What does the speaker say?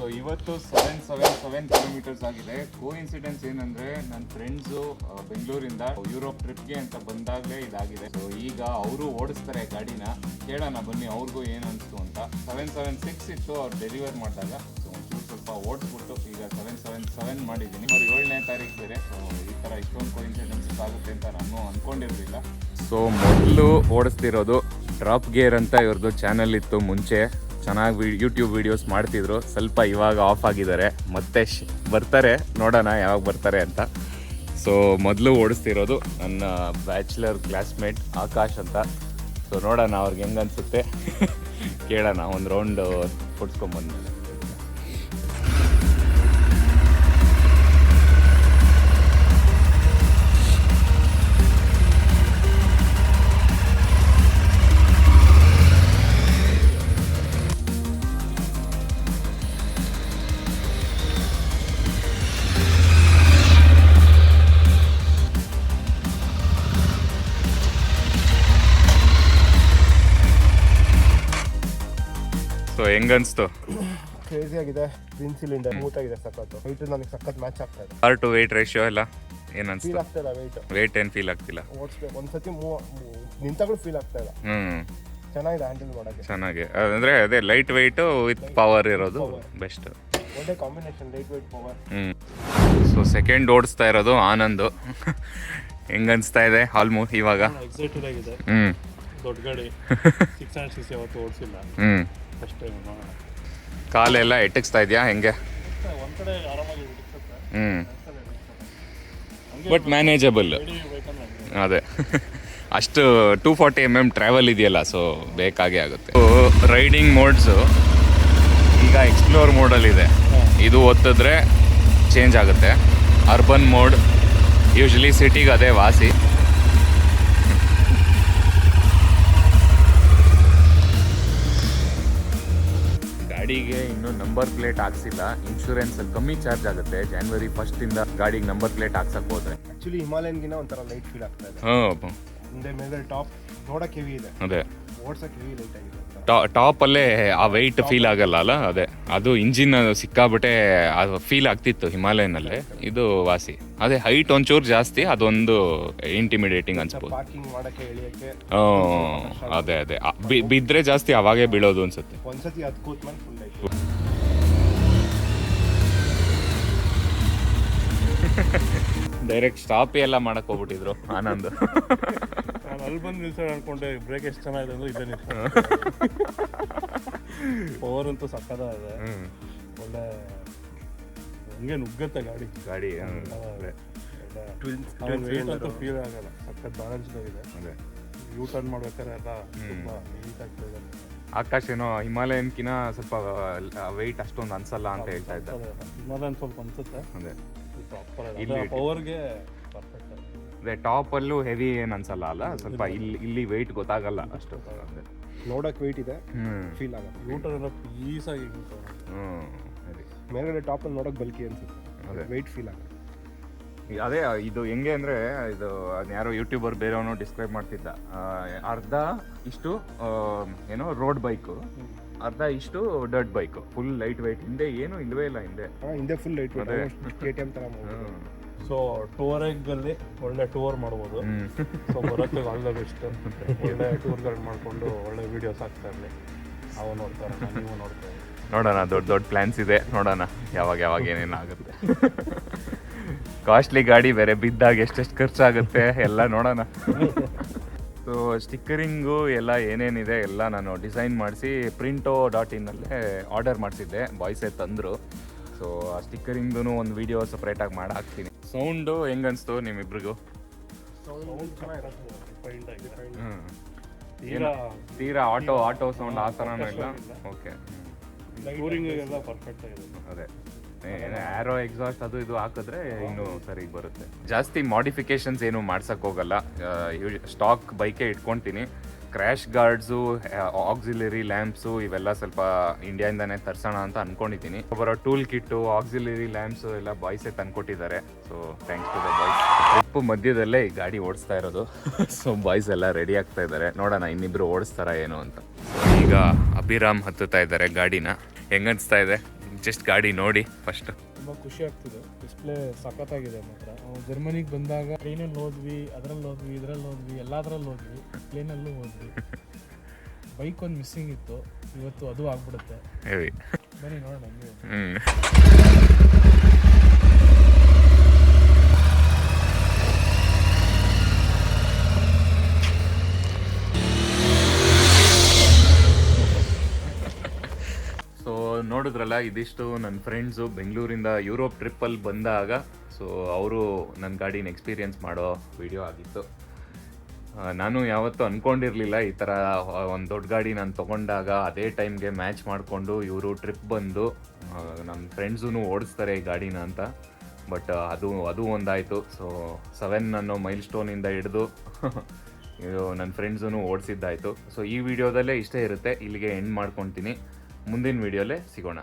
So ಇವತ್ತು seven seven seven kilometres ಆಗಿದೆ. ಕೋ incidence ಏನಂದ್ರೆ ನನ್ನ ಫ್ರೆಂಡ್ಸು ಬೆಂಗಳೂರಿಂದ ಯುರೋಪ್ ಟ್ರಿಪ್ಗೆ ಅಂತ ಬಂದಾಗಲೇ ಇದಾಗಿದೆ. ಸೊ ಈಗ ಅವರು ಓಡಿಸ್ತಾರೆ ಗಾಡಿನ. ಕೇಳೋಣ ಬನ್ನಿ ಅವ್ರಿಗೂ ಏನು ಅನಿಸ್ತು ಅಂತ. ಸೆವೆನ್ ಸೆವೆನ್ ಸಿಕ್ಸ್ ಇತ್ತು, ಅವ್ರು ಡೆಲಿವರ್ ಮಾಡಿದಾಗ. ಸೊ ಒಂಚೂರು ಸ್ವಲ್ಪ ಓಡಿಸ್ಬಿಟ್ಟು ಈಗ ಸೆವೆನ್ ಸೆವೆನ್ ಸೆವೆನ್ ಮಾಡಿದ್ದೀನಿ. ಅವ್ರು ಏಳನೇ ತಾರೀಕು ಬೇರೆ. ಸೊ ಈ ಥರ ಇಷ್ಟೊಂದು ಕೋ ಇನ್ಸಿಡೆನ್ಸಸ್ ಆಗುತ್ತೆ ಅಂತ ನಾನು ಅಂದ್ಕೊಂಡಿರಲಿಲ್ಲ ಸೊ ಮೊದಲು ಓಡಿಸ್ತಿರೋದು ಡ್ರಾಪ್ ಗೇರ್ ಅಂತ ಇವ್ರದ್ದು ಚಾನಲ್ ಇತ್ತು ಮುಂಚೆ. ಚೆನ್ನಾಗಿ ಯೂಟ್ಯೂಬ್ ವಿಡಿಯೋಸ್ ಮಾಡ್ತಿದ್ರು. ಸ್ವಲ್ಪ ಇವಾಗ ಆಫ್ ಆಗಿದ್ದಾರೆ. ಮತ್ತೆ ಬರ್ತಾರೆ. ನೋಡೋಣ ಯಾವಾಗ ಬರ್ತಾರೆ ಅಂತ. ಸೊ ಮೊದಲು ಓಡಿಸ್ತಿರೋದು ನನ್ನ ಬ್ಯಾಚುಲರ್ ಕ್ಲಾಸ್ಮೇಟ್ ಆಕಾಶ್ ಅಂತ. ಸೊ ನೋಡೋಣ ಅವ್ರಿಗೆ ಹೆಂಗನ್ಸುತ್ತೆ. ಕೇಳೋಣ, ಒಂದು ರೌಂಡ್ ಕೊಡ್ಸ್ಕೊಂಬಂದ್ಮೇಲೆ. ಹೆಂಗನ್ಸ್ತು? ಕ್ರೇಜಿ ಆಗಿದೆ. ಟ್ವಿನ್ ಸಿಲಿಂಡರ್ ಸ್ಮೂತ್ ಆಗಿದೆ ಸಖತ್ತು. ವೈಟ್ ನನಗೆ ಸಖತ್ ಮ್ಯಾಚ್ ಆಗ್ತಾ ಇದೆ. ಆರ್ ಟು ವೇಟ್ ರೇಷಿಯೋ ಎಲ್ಲ ಏನನ್ಸ್ತು? ಫೀಲ್ ಆಗ್ತಾ ಇಲ್ಲ ವೈಟ್ ವೇಟ್ ಏನು ಫೀಲ್ ಆಗ್ತಿಲ್ಲ? ಓಡಿಸ್ಬೇಕು ಒಂದ್ಸತಿ ಮೂವ್ ನಿಂತಾಗಳು ಫೀಲ್ ಆಗ್ತಾ ಇಲ್ಲ. ಹ್ಞೂ ಚೆನ್ನಾಗಿದೆ ಹ್ಯಾಂಡಲ್ ಮಾಡೋಕ್ಕೆ. ಚೆನ್ನಾಗಿ. ಅಂದರೆ ಅದೇ ಲೈಟ್ ವೆಯ್ಟು ವಿತ್ ಪವರ್ ಇರೋದು ಬೆಸ್ಟ್ ಒಳ್ಳೆ ಕಾಂಬಿನೇಷನ್ ಲೈಟ್ ವೈಟ್ ಪವರ್ ಹ್ಞೂ ಸೊ ಸೆಕೆಂಡ್ ಓಡಿಸ್ತಾ ಇರೋದು ಆನಂದು. ಹೆಂಗನ್ಸ್ತಾ ಇದೆ ಆಲ್ಮೋಸ್ಟ್ ಇವಾಗ? ಎಕ್ಸೈಟೆಡ್ ಆಗಿದೆ. ಹ್ಞೂ ದೊಡ್ಡ ಗಾಡಿ. ಸಿಕ್ಸ್ ಹಂಡ್ರೆಡ್ ಸಿಕ್ಸ್ ಯಾವತ್ತು ಓಡಿಸಿಲ್ಲ. ಹ್ಞೂ ಫಸ್ಟ್ ಟೈಮ್ ಕಾಲೆಲ್ಲ ಎಟಕ್ಸ್ತಾ ಇದೆಯಾ? ಹೆಂಗೆ? ಒಂದು ಕಡೆ ಆರಾಮಾಗಿ ಹಿಡಿಸುತ್ತೆ ಹ್ಞೂ ಬಟ್ ಮ್ಯಾನೇಜಬಲ್ ಅದೇ. ಅಷ್ಟು two forty M M travel ಇದೆಯಲ್ಲ ಸೊ ಬೇಕಾಗಿ ಆಗುತ್ತೆ. ರೈಡಿಂಗ್ ಮೋಡ್ಸು ಈಗ ಎಕ್ಸ್ಪ್ಲೋರ್ ಮೋಡಲ್ಲಿದೆ ಇದು. ಒತ್ತಿದ್ರೆ ಚೇಂಜ್ ಆಗುತ್ತೆ. ಅರ್ಬನ್ ಮೋಡ್ ಯೂಶ್ವಲಿ ಸಿಟಿಗೆ ಅದೇ ವಾಸಿ. ಗಾಡಿಗೆ ಇನ್ನೂ ನಂಬರ್ ಪ್ಲೇಟ್ ಹಾಕ್ಸಿಲ್ಲ. ಇನ್ಶೂರೆನ್ಸ್ ಕಮ್ಮಿ ಚಾರ್ಜ್ ಆಗುತ್ತೆ. ಜಾನ್ವರಿ ಇಂದ ಗಾಡಿಗೆ ನಂಬರ್ ಪ್ಲೇಟ್ ಹಾಕ್ಸಕ್ ಹೋದ್ರೆ. ಆಕ್ಚುಲಿ ಹಿಮಾಲಯನ್ಗಿನ ಒಂಥರ ಲೈಟ್ ಫೀಲ್ ಆಗ್ತಾ ಇದೆ. ಮೇಲೆ ಟಾಪ್ ನೋಡಕ್ ಹೆವಿ ಇದೆ. ಅದೇ. ಓಡ್ಸಕ್ ಹೆವಿ ಲೈಟ್ ಆಗಿದೆ. ಒಂಥರ. ಟಾಪಲ್ಲೇ ಆ ವೆಯ್ಟ್ ಫೀಲ್ ಆಗಲ್ಲ ಅಲ್ಲ? ಅದೇ. ಅದು ಇಂಜಿನ್ ಸಿಕ್ಕಾಬಿಟ್ಟೆ ಅದು ಫೀಲ್ ಆಗ್ತಿತ್ತು ಹಿಮಾಲಯನಲ್ಲೇ ಇದು ವಾಸಿ. ಅದೇ ಹೈಟ್ ಒಂಚೂರು ಜಾಸ್ತಿ ಅದೊಂದು ಇಂಟಿಮಿಡೇಟಿಂಗ್ ಅನ್ಸ್ಬೋದು. ಅದೇ ಅದೇ. ಆ, ಬಿ- ಬಿದ್ರೆ ಜಾಸ್ತಿ ಅವಾಗೇ ಬೀಳೋದು ಅನ್ಸುತ್ತೆ. ಡೈರೆಕ್ಟ್ ಸ್ಟಾಪ್ ಎಲ್ಲ ಮಾಡಕ್ ಹೋಗ್ಬಿಟ್ಟಿದ್ರು ಆನಂದ್. ನಾನು ಅಲ್ಲಿ ಬಂದು ನಿಲ್ಸೋಣ ಅನ್ಕೊಂಡೆ ಬ್ರೇಕ್ ಎಷ್ಟು ಚೆನ್ನಾಗಿದೆ ಅಂದ್ರೆ ಇದೇ ನಿಲ್ಸ ಪವರ್ ಅಂತೂ ಸಕ್ಕದ ಇದೆ. ಒಳ್ಳೆ ಹಂಗೆ ನುಗ್ಗತ್ತೆ ಗಾಡಿ. ಗಾಡಿ ವೇಟ್ ಅಂತೂ ಫೀಲ್ ಆಗಲ್ಲ. ಸಕ್ಕತ್ ಬ್ಯಾಲೆನ್ಸ್ ಇದೆ ಅದೇ. ಯೂ ಟರ್ನ್ ಮಾಡ್ಬೇಕಾದ್ರೆ ಎಲ್ಲ ತುಂಬಾ ನೀಟಾಗಿ ಇದೆ. ಆಕಾಶ್ ಏನೋ ಹಿಮಾಲಯನ್ಕಿನ ಸ್ವಲ್ಪ ವೆಯ್ಟ್ ಅಷ್ಟೊಂದು ಅನ್ಸಲ್ಲ ಅಂತ ಹೇಳ್ತಾ ಇದ್ದ ಹಿಮಾಲಯನ್ ಸ್ವಲ್ಪ ಅನ್ಸುತ್ತೆ. ಅದೇ. ಇಲ್ಲಿ ಪವರ್ಗೆ ಅದೇ ಟಾಪ್ ಅಲ್ಲೂ ಹೆವಿ ಏನು ಅನ್ಸಲ್ಲ ಅಲ್ಲ? ಸ್ವಲ್ಪ ಇಲ್ಲಿ. ಇಲ್ಲಿ ವೆಯ್ಟ್ ಗೊತ್ತಾಗಲ್ಲ ಅಷ್ಟು. ಅದೇ. ನೋಡಕ್ ವೆಯ್ಟ್ ಇದೆ ಫೀಲ್ ಆಗಲ್ಲ. ಯೂ ಟರ್ನ್ ಎಲ್ಲ ಪೀಸ್ ಹ್ಮ್ ಸರಿ. ಮೇಲ್ಗಡೆ ಟಾಪ್ ಅಲ್ಲಿ ನೋಡಕ್ ಬಲ್ಕಿ ಅನ್ಸುತ್ತೆ. ಅದೇ. ವೆಯ್ಟ್ ಫೀಲ್ ಆಗಲ್ಲ. ಅದೇ ಇದು ಹೆಂಗೆ ಅಂದ್ರೆ ಇದು ಯಾರೋ ಯೂಟ್ಯೂಬರ್ ಬೇರೆಯವನು ಡಿಸ್ಕ್ರೈಬ್ ಮಾಡ್ತಿದ್ದ. ಅರ್ಧ ಇಷ್ಟು ಏನೋ ರೋಡ್ ಬೈಕು ಅರ್ಧ ಇಷ್ಟು dirt bike full light weight ಹಿಂದೆ ಏನು ಇಲ್ವೇ ಇಲ್ಲ ಹಿಂದೆ. ಹಿಂದೆ full light so K T M ತರ ಮಾಡ್ಬೋದು. ಹ್ಮ್. ಸೊ ಟೂರಿಂಗಲ್ಲಿ ಒಳ್ಳೆ ಟೂರ್ ಮಾಡ್ಬೋದು. ಸೊ ಬರೋಕ್ಕೆ ಆಲ್ ದ ಬೆಸ್ಟ್ ಒಳ್ಳೆ ಟೂರ್ಗಳು ಮಾಡಿಕೊಂಡು ಒಳ್ಳೆ ವಿಡಿಯೋಸ್ ಹಾಕ್ತಾ ಇರಲಿ. ಅವು ನೋಡ್ತಾರೆ ನೀವು ನೋಡ್ತಾರೆ. ನೋಡೋಣ ದೊಡ್ಡ ದೊಡ್ಡ ಪ್ಲ್ಯಾನ್ಸ್ ಇದೆ. ನೋಡೋಣ ಯಾವಾಗ ಯಾವಾಗ ಏನೇನು ಆಗುತ್ತೆ. ಕಾಸ್ಟ್ಲಿ ಗಾಡಿ ಬೇರೆ ಬಿದ್ದಾಗ ಎಷ್ಟೆಷ್ಟು ಖರ್ಚಾಗುತ್ತೆ ಎಲ್ಲ ನೋಡೋಣ. ಸೊ ಸ್ಟಿಕ್ಕರಿಂಗು ಎಲ್ಲ ಏನೇನಿದೆ ಎಲ್ಲ ನಾನು ಡಿಸೈನ್ ಮಾಡಿಸಿ ಪ್ರಿಂಟೋ ಡಾಟ್ ಇನ್ನಲ್ಲೇ ಆರ್ಡರ್ ಮಾಡಿಸಿದ್ದೆ ಬಾಯ್ಸೇ ತಂದರು. ಸೊ ಆ ಸ್ಟಿಕ್ಕರಿಂಗ್ದು ಒಂದು ವಿಡಿಯೋ ಸಪ್ರೇಟಾಗಿ ಮಾಡಿ ಹಾಕ್ತೀನಿ ಸೌಂಡು ಹೆಂಗನ್ಸ್ತು ನಿಮ್ಮಿಬ್ರಿಗೂ. ಹ್ಞೂ ತೀರಾ ಆಟೋ ಆಟೋ ಸೌಂಡ್ ಆ ಥರನೂ ಇಲ್ಲ? ಓಕೆ ಅದೇ. ಆರೋ ಎಕ್ಸಾಸ್ಟ್ ಅದು ಇದು ಹಾಕಿದ್ರೆ ಇನ್ನೂ ಸರಿ ಬರುತ್ತೆ. ಜಾಸ್ತಿ ಮಾಡಿಫಿಕೇಶನ್ಸ್ ಏನು ಮಾಡ್ಸಕ್ ಹೋಗಲ್ಲ. ಸ್ಟಾಕ್ ಬೈಕೇ ಇಟ್ಕೊಂತೀನಿ. ಕ್ರ್ಯಾಶ್ ಗಾರ್ಡ್ಸು ಆಕ್ಸಿಲರಿ ಲ್ಯಾಂಪ್ಸು ಇವೆಲ್ಲ ಸ್ವಲ್ಪ ಇಂಡಿಯಾಯಿಂದಾನೇ ತರ್ಸೋಣ ಅಂತ ಅನ್ಕೊಂಡಿದ್ದೀನಿ. ಬರೋ ಟೂಲ್ ಕಿಟ್ಟು ಆಕ್ಸಿಲರಿ ಲ್ಯಾಂಪ್ಸು ಎಲ್ಲ ಬಾಯ್ಸೇ ತಂದ್ಕೊಟ್ಟಿದ್ದಾರೆ. So thanks to the boys trip ಮಧ್ಯದಲ್ಲೇ ಈ ಗಾಡಿ ಓಡಿಸ್ತಾ ಇರೋದು. ಸೊ ಬಾಯ್ಸ್ ಎಲ್ಲ ರೆಡಿ ಆಗ್ತಾ ಇದ್ದಾರೆ. ನೋಡೋಣ ಇನ್ನಿಬ್ರು ಓಡಿಸ್ತಾರ ಏನು ಅಂತ. ಈಗ ಅಭಿರಾಮ್ ಹತ್ತುತ್ತಾ ಇದ್ದಾರೆ ಗಾಡಿನ. ಹೆಂಗನ್ಸ್ತಾ ಇದೆ? ಜಸ್ಟ್ ಗಾಡಿ ನೋಡಿ ಫಸ್ಟ್ ತುಂಬ ಖುಷಿ ಆಗ್ತಿದೆ. ಡಿಸ್ಪ್ಲೇ ಸಖತ್ತಾಗಿದೆ ಮಾತ್ರ. ನಾವು ಜರ್ಮನಿಗೆ ಬಂದಾಗ ಟ್ರೈನಲ್ಲಿ ಹೋದ್ವಿ ಅದ್ರಲ್ಲಿ ಹೋದ್ವಿ ಇದ್ರಲ್ಲಿ ಹೋದ್ವಿ ಎಲ್ಲದರಲ್ಲಿ ಹೋದ್ವಿ ಪ್ಲೇನಲ್ಲೂ ಹೋದ್ವಿ. ಬೈಕ್ ಒಂದು ಮಿಸ್ಸಿಂಗ್ ಇತ್ತು. ಇವತ್ತು ಅದು ಆಗ್ಬಿಡುತ್ತೆ. ಬನ್ನಿ ನೋಡೋಣ ಹಂಗೆ ಹ್ಞೂ ಸೊ ನೋಡಿದ್ರಲ್ಲ, ಇದಿಷ್ಟು ನನ್ನ ಫ್ರೆಂಡ್ಸು ಬೆಂಗಳೂರಿಂದ ಯುರೋಪ್ ಟ್ರಿಪ್ಪಲ್ಲಿ ಬಂದಾಗ ಸೊ ಅವರು ನನ್ನ ಗಾಡಿನ ಎಕ್ಸ್ಪೀರಿಯನ್ಸ್ ಮಾಡೋ ವಿಡಿಯೋ ಆಗಿತ್ತು. ನಾನು ಯಾವತ್ತೂ ಅಂದ್ಕೊಂಡಿರಲಿಲ್ಲ ಈ ಥರ ಒಂದು ದೊಡ್ಡ ಗಾಡಿ ನಾನು ತೊಗೊಂಡಾಗ ಅದೇ ಟೈಮ್ಗೆ ಮ್ಯಾಚ್ ಮಾಡಿಕೊಂಡು ಇವರು ಟ್ರಿಪ್ ಬಂದು ನನ್ನ ಫ್ರೆಂಡ್ಸೂ ಓಡಿಸ್ತಾರೆ ಈ ಗಾಡಿನ ಅಂತ. ಬಟ್ ಅದು ಅದು ಒಂದಾಯಿತು. ಸೊ ಸೆವೆನ್ ಅನ್ನೋ ಮೈಲ್ ಸ್ಟೋನಿಂದ ಹಿಡಿದು ಇದು ನನ್ನ ಫ್ರೆಂಡ್ಸೂ ಓಡಿಸಿದ್ದಾಯಿತು. ಸೊ ಈ ವಿಡಿಯೋದಲ್ಲೇ ಇಷ್ಟೇ ಇರುತ್ತೆ. ಇಲ್ಲಿಗೆ ಎಂಡ್ ಮಾಡ್ಕೊತೀನಿ. ಮುಂದಿನ ವಿಡಿಯೋಲ್ಲೇ ಸಿಗೋಣ.